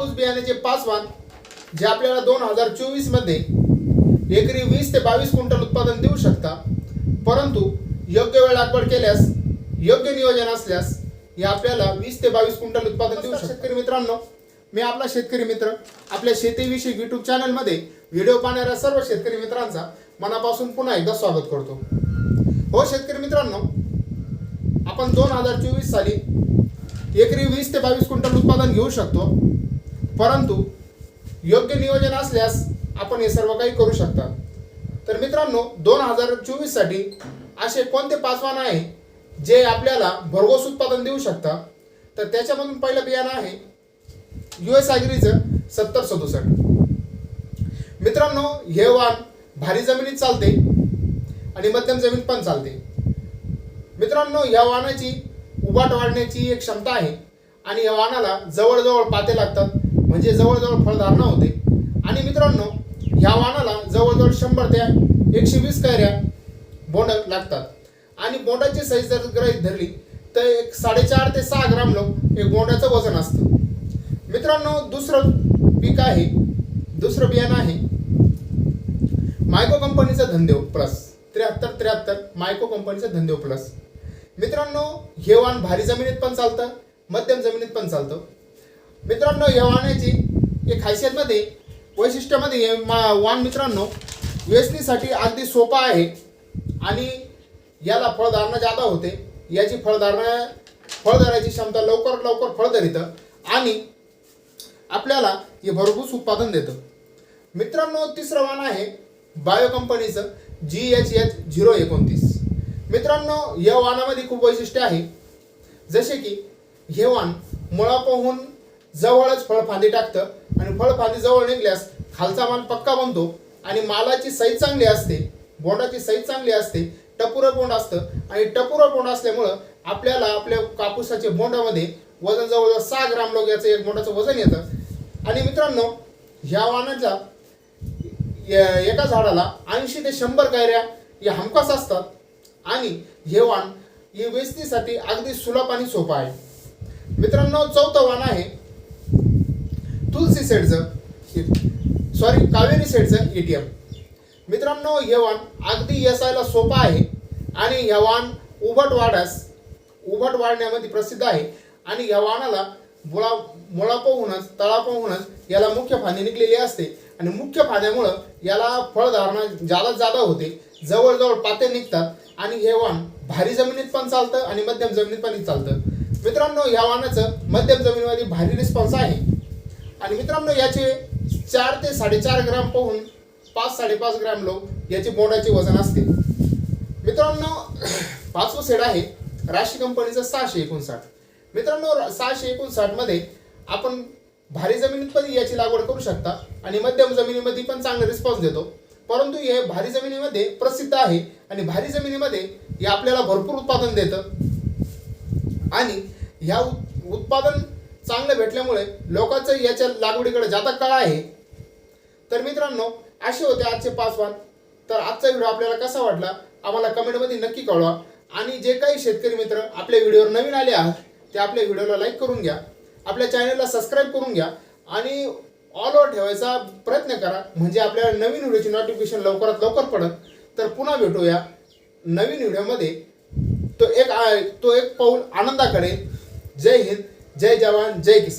कापूस बियाण्याचे पाच वाण जे आपल्याला दोन हजार चोवीसमध्ये एकरी वीस ते बावीस क्विंटल उत्पादन देऊ शकता. परंतु योग्य वेळ लागवड केल्यास योग्य नियोजन असल्यास हे आपल्याला वीस ते बावीस क्विंटल उत्पादन देऊ शकतात शेतकरी मित्रांनो मी आपला शेतकरी मित्र आपल्या शेतीविषयी युट्यूब चॅनलमध्ये व्हिडिओ पाहणाऱ्या सर्व शेतकरी मित्रांचा मनापासून पुन्हा एकदा स्वागत करतो. हो शेतकरी मित्रांनो आपण दोन हजार चोवीस साली एकरी वीस ते बावीस क्विंटल उत्पादन घेऊ शकतो. परंतु योग्य नियोजन असल्यास आपण हे सर्व काही करू शकता. तर मित्रांनो दोन हजार चोवीससाठी असे कोणते पाच वाहन आहे जे आपल्याला भरघोस उत्पादन देऊ शकतात तर त्याच्यामधून पहिलं बियाणं आहे यू एस ॲग्रीचं सत्तर सदुसष्ट. मित्रांनो हे वाण भारी जमिनीत चालते आणि मध्यम जमीन पण चालते. मित्रांनो या वाहनाची उबाट वाढण्याची एक क्षमता आहे आणि या वाहनाला जवळजवळ पाते लागतात. म्हणजे जवळजवळ फळधारणा होते आणि मित्रांनो ह्या वाणाला जवळजवळ शंभर त्या एकशे वीस कैऱ्या बोंड लागतात. आणि बोंडाची साईज जर गृहीत धरली तर एक साडेचार ते सहा ग्राम लोक हे बोंडाचं वजन असतं. मित्रांनो दुसरं पीक आहे दुसरं बियाणं आहे. मायको कंपनीचा धंदेव प्लस त्र्याहत्तर त्र्याहत्तर मायको कंपनीचा धंदेव प्लस मित्रांनो हे वाण भारी जमिनीत पण चालतं मध्यम जमिनीत पण चालतं. मित्रांनो या हे एक खासियतमध्ये वैशिष्ट्यामध्ये मा वाण मित्रांनो वेचणीसाठी अगदी सोपा आहे. आणि याला फळधारणा जादा होते. याची फळधारणा फळधाराची क्षमता लवकर लवकर फळ धरितं आणि आपल्याला हे भरपूर उत्पादन देतं. मित्रांनो तिसरं वाण आहे बायो कंपनीचं जी एच एच झिरो एकोणतीस. मित्रांनो या वाणामध्ये खूप वैशिष्ट्य आहे. जसे की हे वाण मुळापाहून जवळच फळफांदी टाकतं आणि फळफांदी जवळ निघल्यास खालचा मान पक्का बनतो आणि मालाची साईज चांगली असते बोंडाची साईज चांगली असते टपुरं बोंड असतं आणि टपुरं बोंड असल्यामुळं आपल्याला आपल्या कापूसाच्या बोंडामध्ये वजन जवळजवळ सहा ग्राम लोक याचं एक बोंडाचं वजन येतं. आणि मित्रांनो ह्या वाणाच्या एका झाडाला ऐंशी ते शंभर कायऱ्या या हमखास असतात आणि हे वाण हे वेचणीसाठी अगदी सुलभ आणि सोपं आहे. मित्रांनो चौथं वाण आहे तुलसी सेटचं सॉरी कावेरी सेटचं एम. मित्रांनो हे वाण अगदी येसायला सोपं आहे आणि ह्या वाण उभट वाढास उभट वाढण्यामध्ये प्रसिद्ध आहे. आणि ह्या वाणाला मुळा मुळापाहूनच तळापाहूनच याला मुख्य फांदी निघलेली असते. आणि मुख्य फांद्यामुळं याला फळधारणा जादा जादा होते. जवळजवळ पाते निघतात आणि हे वाण भारी जमिनीत पण चालतं आणि मध्यम जमिनीत पण चालतं. मित्रांनो या वाणाचं मध्यम जमिनीमध्ये भारी रिस्पॉन्स आहे. आणि मित्रांनो याचे चार ते साडेचार ग्राम पाहून पाच साडेपाच ग्राम लोक याचे बोंडाचे वजन असते. मित्रांनो पाचवं सेड आहे राशी कंपनीचं सहाशे एकोणसाठ. मित्रांनो सहाशे एकोणसाठमध्ये आपण भारी जमिनीत पण याची लागवड करू शकता आणि मध्यम जमिनीमध्ये पण चांगला रिस्पॉन्स देतो. परंतु हे भारी जमिनीमध्ये प्रसिद्ध आहे आणि भारी जमिनीमध्ये हे आपल्याला भरपूर उत्पादन देतं. आणि ह्या उत्पादन चांगलं भेटल्यामुळे लोकांचं याच्या लागवडीकडे जाता काळ आहे. तर मित्रांनो असे होते आजचे पाच वाद तर आजचा व्हिडिओ आपल्याला कसा वाटला? आम्हाला कमेंटमध्ये नक्की कळवा. आणि जे काही शेतकरी मित्र आपल्या व्हिडिओवर नवीन आले आहात ते आपल्या व्हिडिओला लाईक करून घ्या. आपल्या चॅनलला सबस्क्राईब करून घ्या. आणि ऑल ओव्हर ठेवायचा प्रयत्न करा. म्हणजे आपल्याला नवीन व्हिडिओची नोटिफिकेशन लवकरात लवकर पडत. तर पुन्हा भेटूया नवीन व्हिडिओमध्ये. तो एक तो एक पाऊल आनंदाकडे. जय हिंद. जय जवान जय किसान।